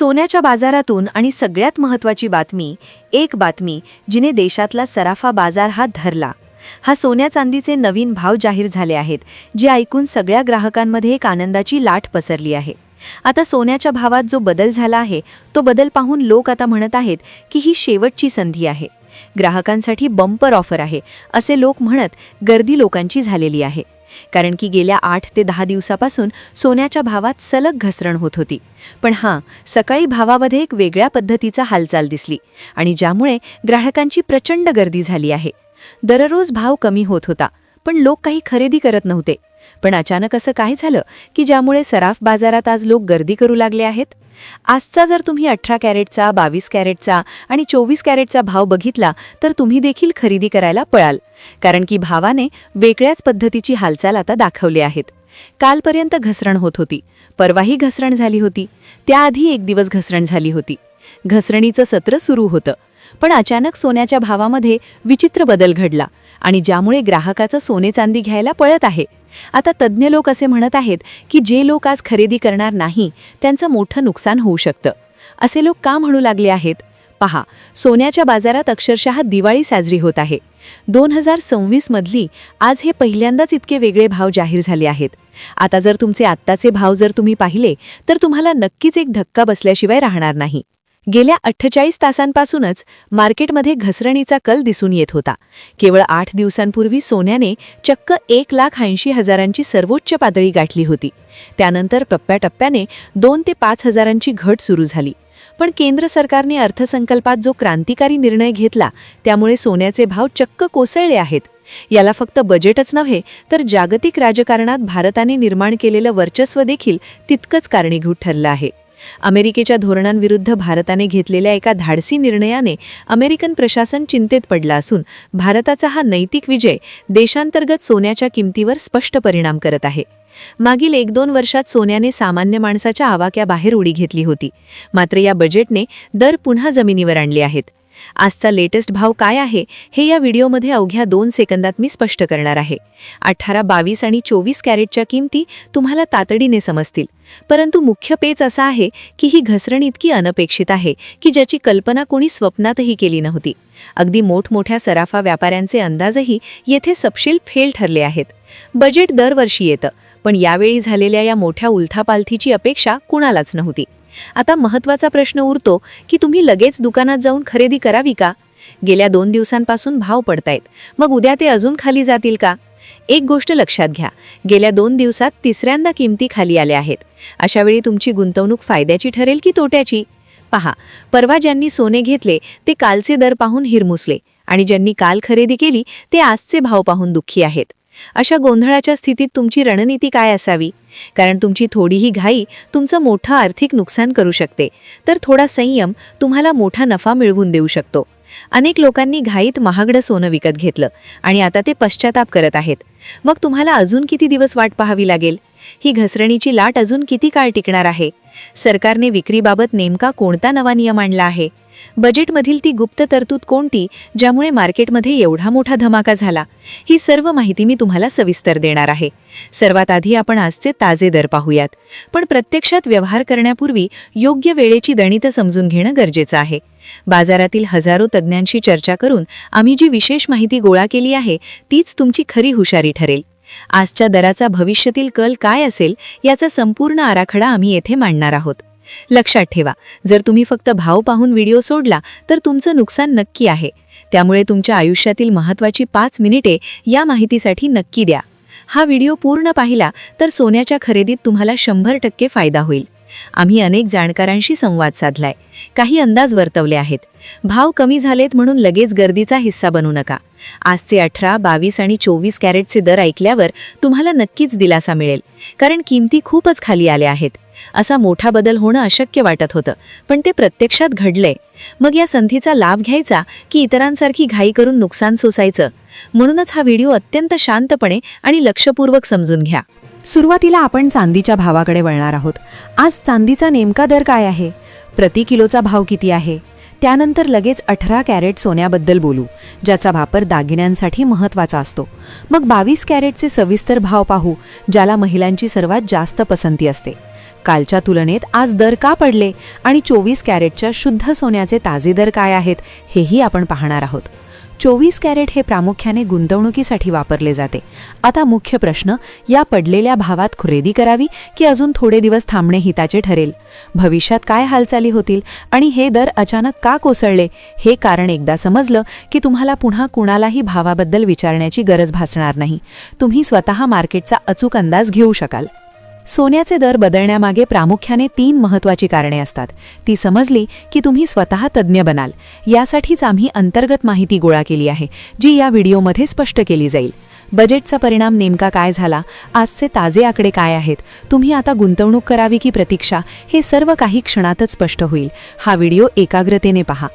सोन्याच्या बाजारातून आणि सगळ्यात महत्त्वाची बातमी एक बातमी जिने देशातला सराफा बाजार हा धरला. हा सोन्या चांदीचे नवीन भाव जाहीर झाले आहेत जे ऐकून सगळ्या ग्राहकांमध्ये एक आनंदाची लाट पसरली आहे. आता सोन्याच्या भावात जो बदल झाला आहे तो बदल पाहून लोक आता म्हणत आहेत की ही शेवटची संधी आहे. ग्राहकांसाठी बंपर ऑफर आहे असे लोक म्हणत गर्दी लोकांची झालेली आहे. कारण की गेल्या आठ ते दहा दिवसापासून सोन्याच्या भावात सलग घसरण होत होती. पण हां सकाळी भावामध्ये एक वेगळ्या पद्धतीचा हालचाल दिसली आणि ज्यामुळे ग्राहकांची प्रचंड गर्दी झाली आहे. दररोज भाव कमी होत होता पण लोक काही खरेदी करत नव्हते. पण अचानक असं काय झालं की ज्यामुळे सराफ बाजारात आज लोक गर्दी करू लागले आहेत? आजचा जर तुम्ही अठरा कॅरेटचा बावीस कॅरेटचा आणि चोवीस कॅरेटचा भाव बघितला तर तुम्ही देखील खरेदी करायला पळाल. कारण की भावाने वेगळ्याच पद्धतीची हालचाल आता दाखवली आहेत. कालपर्यंत घसरण होत होती. परवाही घसरण झाली होती. त्याआधी एक दिवस घसरण झाली होती. घसरणीचं सत्र सुरू होतं. पण अचानक सोन्याच्या भावामध्ये विचित्र बदल घडला आणि ज्यामुळे ग्राहकाचं सोने चांदी घ्यायला पळत आहे. आता तज्ज्ञ लोक असे म्हणत आहेत की जे लोक आज खरेदी करणार नाही त्यांचं मोठं नुकसान होऊ शकतं. असे लोक का म्हणू लागले आहेत? पहा सोन्याच्या बाजारात अक्षरशः दिवाळी साजरी होत आहे. दोन हजार सव्वीस मधली आज हे पहिल्यांदाच इतके वेगळे भाव जाहीर झाले आहेत. आता जर तुमचे आत्ताचे भाव जर तुम्ही पाहिले तर तुम्हाला नक्कीच एक धक्का बसल्याशिवाय राहणार नाही. गेल्या अठ्ठेचाळीस तासांपासूनच मार्केटमध्ये घसरणीचा कल दिसून येत होता. केवळ आठ दिवसांपूर्वी सोन्याने चक्क एक लाख ऐंशी हजारांची सर्वोच्च पातळी गाठली होती. त्यानंतर टप्प्याटप्प्याने दोन ते पाच हजारांची घट सुरू झाली. पण केंद्र सरकारने अर्थसंकल्पात जो क्रांतिकारी निर्णय घेतला त्यामुळे सोन्याचे भाव चक्क कोसळले आहेत. याला फक्त बजेटच नव्हे तर जागतिक राजकारणात भारताने निर्माण केलेलं वर्चस्व देखील तितकंच कारणीभूत ठरलं आहे. अमेरिकेच्या धोरणांविरुद्ध भारताने घेतलेल्या एका धाडसी निर्णयाने अमेरिकन प्रशासन चिंतेत पडलं असून भारताचा हा नैतिक विजय देशांतर्गत सोन्याच्या किमतीवर स्पष्ट परिणाम करत आहे. मागील एक दोन वर्षात सोन्याने सामान्य माणसाच्या आवाक्याबाहेर उडी घेतली होती. मात्र या बजेटने दर पुन्हा जमिनीवर आणले आहेत. आजचा लेटेस्ट भाव काय आहे हे या व्हिडिओमध्ये अवघ्या दोन सेकंदात मी स्पष्ट करणार आहे. अठरा बावीस आणि चोवीस कॅरेटच्या किमती तुम्हाला तातडीने समजतील. परंतु मुख्य पेच असा आहे की ही घसरण इतकी अनपेक्षित आहे की ज्याची कल्पना कोणी स्वप्नातही केली नव्हती. अगदी मोठमोठ्या सराफा व्यापाऱ्यांचे अंदाजही येथे सपशील फेल ठरले आहेत. बजेट दरवर्षी येतं पण यावेळी झालेल्या या मोठ्या उलथापालथीची अपेक्षा कुणालाच नव्हती. आता महत्त्वाचा प्रश्न उरतो की तुम्ही लगेच दुकानात जाऊन खरेदी करावी का? गेल्या दोन दिवसांपासून भाव पडतायत. मग उद्या ते अजून खाली जातील का? एक गोष्ट लक्षात घ्या. गेल्या दोन दिवसात तिसऱ्यांदा किमती खाली आल्या आहेत. अशावेळी तुमची गुंतवणूक फायद्याची ठरेल की तोट्याची? पहा परवा ज्यांनी सोने घेतले ते कालचे दर पाहून हिरमुसले आणि ज्यांनी काल खरेदी केली ते आजचे भाव पाहून दुःखी आहेत. अशा गोंधळाच्या स्थितीत तुमची रणनीती काय असावी? कारण तुमची थोडीही घाई तुमचं मोठं आर्थिक नुकसान करू शकते. तर थोडा संयम तुम्हाला मोठा नफा मिळवून देऊ शकतो. अनेक लोकांनी घाईत महागडं सोनं विकत घेतलं आणि आता ते पश्चाताप करत आहेत. मग तुम्हाला अजून किती दिवस वाट पाहावी लागेल? ही घसरणीची लाट अजून किती काळ टिकणार आहे? सरकारने विक्रीबाबत नेमका कोणता नवा नियम आणला आहे? बजेटमधील ती गुप्त तरतूद कोणती ज्यामुळे मार्केटमध्ये एवढा मोठा धमाका झाला? ही सर्व माहिती मी तुम्हाला सविस्तर देणार आहे. सर्वात आधी आपण आजचे ताजे दर पाहूयात. पण प्रत्यक्षात व्यवहार करण्यापूर्वी योग्य वेळेची दणित समजून घेणं गरजेचं आहे. बाजारातील हजारो तज्ज्ञांशी चर्चा करून आम्ही जी विशेष माहिती गोळा केली आहे तीच तुमची खरी हुशारी ठरेल. आजच्या दराचा भविष्यातील कल काय असेल याचा संपूर्ण आराखडा आम्ही येथे मांडणार आहोत. लक्षात ठेवा. जर तुम्ही फक्त भाव पाहून व्हिडिओ सोडला तर तुमचं नुकसान नक्की आहे. त्यामुळे तुमच्या आयुष्यातील महत्त्वाची पाच मिनिटे या माहितीसाठी नक्की द्या. हा व्हिडिओ पूर्ण पाहिला तर सोन्याच्या खरेदीत तुम्हाला शंभर टक्के फायदा होईल. आम्ही अनेक जाणकारांशी संवाद साधलाय. काही अंदाज वर्तवले आहेत. भाव कमी झालेत म्हणून लगेच गर्दीचा हिस्सा बनू नका. आजचे अठरा बावीस आणि चोवीस कॅरेटचे दर ऐकल्यावर तुम्हाला नक्कीच दिलासा मिळेल. कारण किमती खूपच खाली आल्या आहेत. असा मोठा बदल होणं अशक्य वाटत होतं. पण ते प्रत्यक्षात घडलंय मग या संधीचा लाभ घ्यायचा की इतरांसारखी घाई करून नुकसान सोसायचं? म्हणूनच हा व्हिडिओ अत्यंत शांतपणे आणि लक्षपूर्वक समजून घ्या. सुरुवातीला आपण चांदीच्या भावाकडे वळणार आहोत. आज चांदीचा नेमका दर काय आहे? प्रति किलोचा भाव किती आहे? त्यानंतर लगेच अठरा कॅरेट सोन्याबद्दल बोलू ज्याचा वापर दागिन्यांसाठी महत्त्वाचा असतो. मग बावीस कॅरेटचे सविस्तर भाव पाहू ज्याला महिलांची सर्वात जास्त पसंती असते. कालच्या तुलनेत आज दर का पडले आणि चोवीस कॅरेटच्या शुद्ध सोन्याचे ताजे दर काय आहेत हेही आपण पाहणार आहोत. चोवीस कॅरेट हे प्रामुख्याने गुंतवणुकीसाठी वापरले जाते. आता मुख्य प्रश्न या पडलेल्या भावात खरेदी करावी की अजून थोडे दिवस थांबणे हिताचे ठरेल? भविष्यात काय हालचाली होतील आणि हे दर अचानक का कोसळले? हे कारण एकदा समजलं की तुम्हाला पुन्हा कुणालाही भावाबद्दल विचारण्याची गरज भासणार नाही. तुम्ही स्वतः मार्केटचा अचूक अंदाज घेऊ शकाल. सोन्याचे दर बदलण्यामागे प्रामुख्याने तीन महत्त्वाची कारणे असतात. ती समजली की तुम्ही स्वतः तज्ज्ञ बनाल. यासाठीच आम्ही अंतर्गत माहिती गोळा केली आहे जी या व्हिडिओमध्ये स्पष्ट केली जाईल. बजेटचा परिणाम नेमका काय झाला? आजचे ताजे आकडे काय आहेत? तुम्ही आता गुंतवणूक करावी की प्रतीक्षा? हे सर्व काही क्षणातच स्पष्ट होईल. हा व्हिडिओ एकाग्रतेने पहा.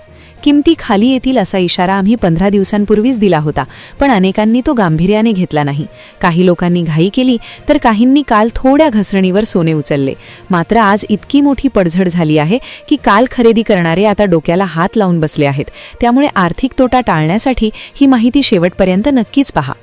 किमती खाली येतील असा इशारा आम्ही पंधरा दिवसांपूर्वीच दिला होता पण अनेकांनी तो गांभीर्याने घेतला नाही. काही लोकांनी घाई केली तर काहींनी काल थोड्या घसरणीवर सोने उचलले. मात्र आज इतकी मोठी पडझड झाली आहे की काल खरेदी करणारे आता डोक्याला हात लावून बसले आहेत. त्यामुळे आर्थिक तोटा टाळण्यासाठी ही माहिती शेवटपर्यंत नक्कीच पहा.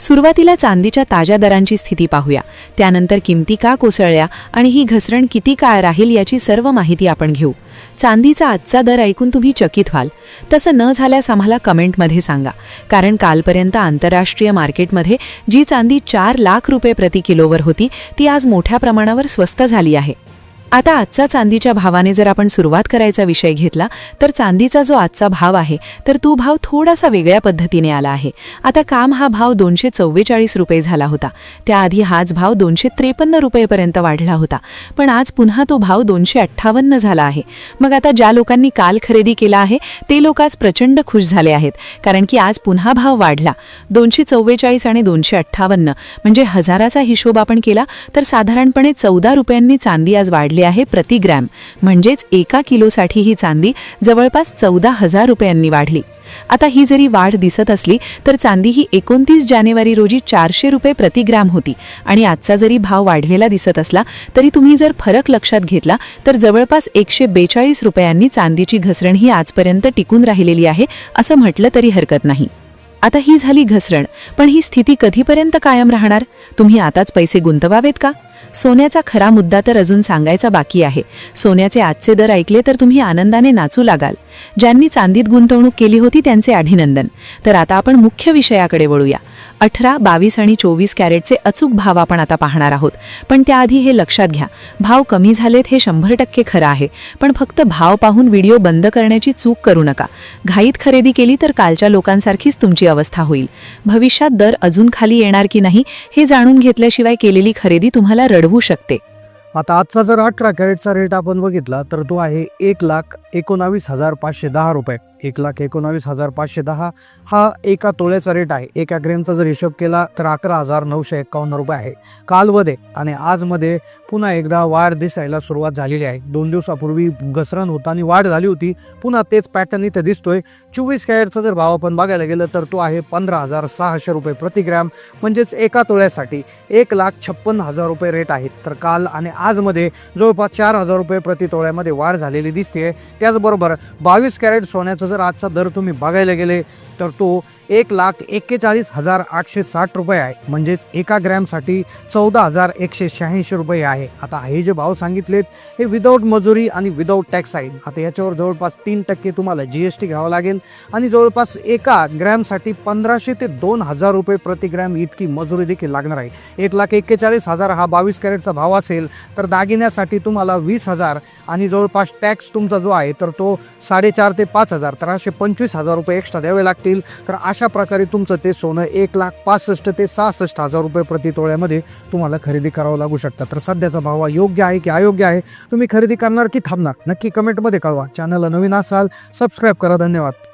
सुरुवातीला चांदीच्या ताज्या दरांची स्थिती पाहूया. त्यानंतर किमती का कोसळल्या आणि ही घसरण किती काळ राहील याची सर्व माहिती आपण घेऊ. चांदीचा आजचा दर ऐकून तुम्ही चकित व्हाल. तसं न झाल्यास आम्हाला कमेंटमध्ये सांगा. कारण कालपर्यंत आंतरराष्ट्रीय मार्केटमध्ये जी चांदी चार लाख रुपये प्रति किलोवर होती ती आज मोठ्या प्रमाणावर स्वस्त झाली आहे. आता आजचा चांदीच्या भावाने जर आपण सुरुवात करायचा विषय घेतला तर चांदीचा जो आजचा भाव आहे तर तो भाव थोडासा वेगळ्या पद्धतीने आला आहे. आता काम हा भाव दोनशे चव्वेचाळीस रुपये झाला होता. त्याआधी हाच भाव दोनशे त्रेपन्न रुपयेपर्यंत वाढला होता. पण आज पुन्हा तो भाव दोनशे अठ्ठावन्न झाला आहे. मग आता ज्या लोकांनी काल खरेदी केला आहे ते लोक आज प्रचंड खुश झाले आहेत. कारण की आज पुन्हा भाव वाढला. दोनशे चव्वेचाळीस आणि दोनशे अठ्ठावन्न म्हणजे हजाराचा हिशोब आपण केला तर साधारणपणे चौदा रुपयांनी चांदी आज वाढली आहे प्रति ग्रॅम. म्हणजेच एका किलोसाठी ही चांदी जवळपास चौदा हजार रुपयांनी वाढली. आता ही जरी वाढ दिसत असली तर चांदी ही एकोणतीस जानेवारी रोजी चारशे रुपये प्रति ग्रॅम होती. आणि आजचा जरी भाव वाढलेला दिसत असला तरी तुम्ही जर फरक लक्षात घेतला तर जवळपास एकशे बेचाळीस रुपयांनी चांदीची घसरण ही आजपर्यंत टिकून राहिलेली आहे असं म्हटलं तरी हरकत नाही. आता ही झाली घसरण पण ही स्थिती कधीपर्यंत कायम राहणार? तुम्ही आताच पैसे गुंतवावेत का? सोन्याचा खरा मुद्दा तर अजून सांगायचा बाकी आहे. सोन्याचे आजचे दर ऐकले तर तुम्ही आनंदाने नाचू लागाल. ज्यांनी चांदीत गुंतवणूक केली होती त्यांचे अभिनंदन. तर आता आपण मुख्य विषयाकडे वळूया. अठरा बावीस आणि चोवीस कॅरेटचे अचूक भाव आपण आता पाहणार आहोत. पण त्याआधी हे लक्षात घ्या. भाव कमी झालेत हे शंभर टक्के खरं आहे. पण फक्त भाव पाहून व्हिडिओ बंद करण्याची चूक करू नका. घाईत खरेदी केली तर कालच्या लोकांसारखीच तुमची अवस्था होईल. भविष्यात दर अजून खाली येणार की नाही हे जाणून घेतल्याशिवाय केलेली खरेदी तुम्हाला रडवू शकते. आता आजचा जर अठरा कॅरेटचा रेट आपण बघितला तर तो आहे एक लाख एकोणावीस हजार पाचशे दहा रुपये. एक लाख एकोणावीस हजार पाचशे दहा हा एका तोळ्याचा रेट आहे. एका ग्रेमचा जर हिशोब केला तर अकरा हजार नऊशे एक्कावन्न रुपये आहे. कालमध्ये आणि आजमध्ये पुन्हा एकदा वाढ दिसायला सुरुवात झालेली आहे. दोन दिवसापूर्वी घसरण होताना वाढ झाली होती. पुन्हा तेच पॅटर्न इथे दिसतोय. चोवीस कॅरेटचा जर भाव आपण बघायला गेलं तर तो आहे पंधरा हजार सहाशे रुपये प्रतिग्रॅम म्हणजेच एका तोळ्यासाठी एक लाख छप्पन्न हजार रुपये रेट आहेत तर काल आणि आजमध्ये जवळपास चार हजार रुपये प्रति तोळ्यामध्ये वाढ झालेली दिसते त्याचबरोबर बावीस कॅरेट सोन्याचं जर आजचा दर तुम्ही बघायला गेले तर तो एक लाख एक्केचाळीस हजार आठशे साठ रुपये आहे. म्हणजेच एका ग्रॅमसाठी चौदा हजार एकशे शहाऐंशी रुपये आहे. आता हे जे भाव सांगितलेत हे विदाऊट मजुरी आणि विदाऊट टॅक्स आहे आता याच्यावर जवळपास तीन टक्के तुम्हाला जी एस टी घ्यावं लागेल. आणि जवळपास एका ग्रॅमसाठी पंधराशे ते दोन हजार रुपये प्रति ग्रॅम इतकी मजुरी देखील लागणार आहे. एक लाख एक्केचाळीस हजार हा बावीस कॅरेटचा भाव असेल तर दागिन्यासाठी तुम्हाला वीस हजार आणि जवळपास टॅक्स तुमचा जो आहे तर तो साडेचार ते पाच हजार तर असे पंचवीस हजार रुपये एक्स्ट्रा द्यावे लागतील. तर अशा प्रकारे तुमचं ते सोनं एक लाख पासष्ट ते सहासष्ट हजार रुपये प्रति तोळ्यामध्ये तुम्हाला खरेदी करावं लागू शकतात तर सध्याचा भाव हा योग्य आहे की अयोग्य आहे? तुम्ही खरेदी करणार की थांबणार? नक्की कमेंटमध्ये कळवा. चॅनलला नवीन असाल सबस्क्राईब करा. धन्यवाद.